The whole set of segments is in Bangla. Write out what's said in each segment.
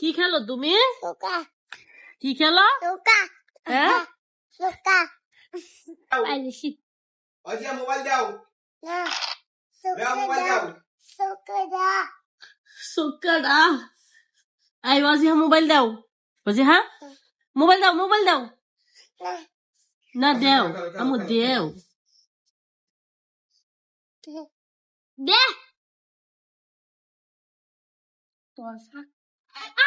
কি খেলো তুমি Suka. কি খেলো Suka. হ্যাঁ Suka. পাইছি অজিয়া মোবাইল দাও Nah. রেয়া Suka mobile dah. দাও Suka dah. সুকারা এই ওয়াজিহা মোবাইল দাও ওয়াজিহা মোবাইল দাও মোবাইল দাও Nah. না দেও আমু দেও দে তোর আই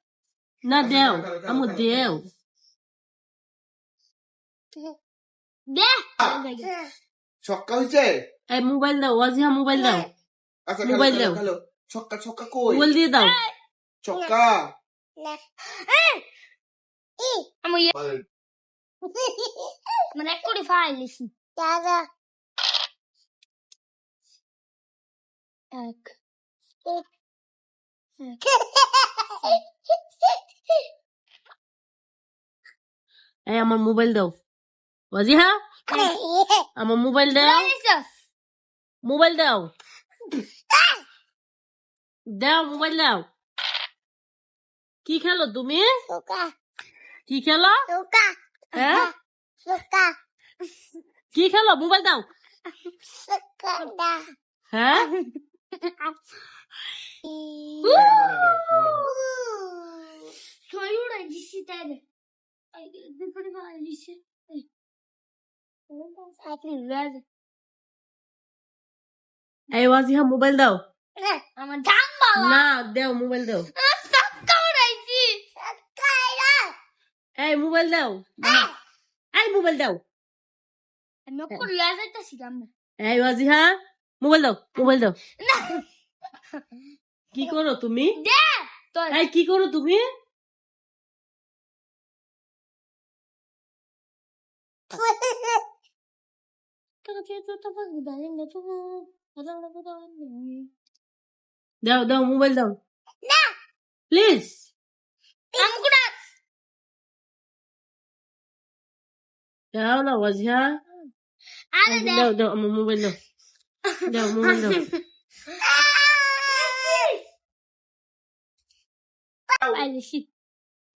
দেও আমু দেও দে Nah. ছক্কা হইছে এই মোবাইল দাও ওয়াজিহা মোবাইল দাও আচ্ছা মোবাইল দাও। ছক্কা ছক্কা কই মোবাইল দিয়ে দাও ছক্কা Nah. Eh. আমি বল। মানে কুড়ি ফাইলিছি Tara. এক এই আমার মোবাইল দাও। ওয়াজিহা আমার মোবাইল দাও। মোবাইল দাও। দাও মোবাইল দাও। কি খেলো তুমি? কি খেলো. হ্যাঁ? কি খেলো? মোবাইল দাও. হ্যাঁ? এই ওয়াজিহা মোবাইল দাও। আমার না দাও মোবাইল দাও। এই মোবাইল দাও। এই মোবাইল দাও। এই ওয়াজিহা মোবাইল দাও মোবাইল দাও। কি করো তুমি? এই কি করো তুমি? দাও দাও মোবাইল দাও না প্লিজ আমগুড়া দাও না ওয়াজিহা আরে দে দাও দাও আমার মোবাইল দাও দাও মোবাইল দাও আইছি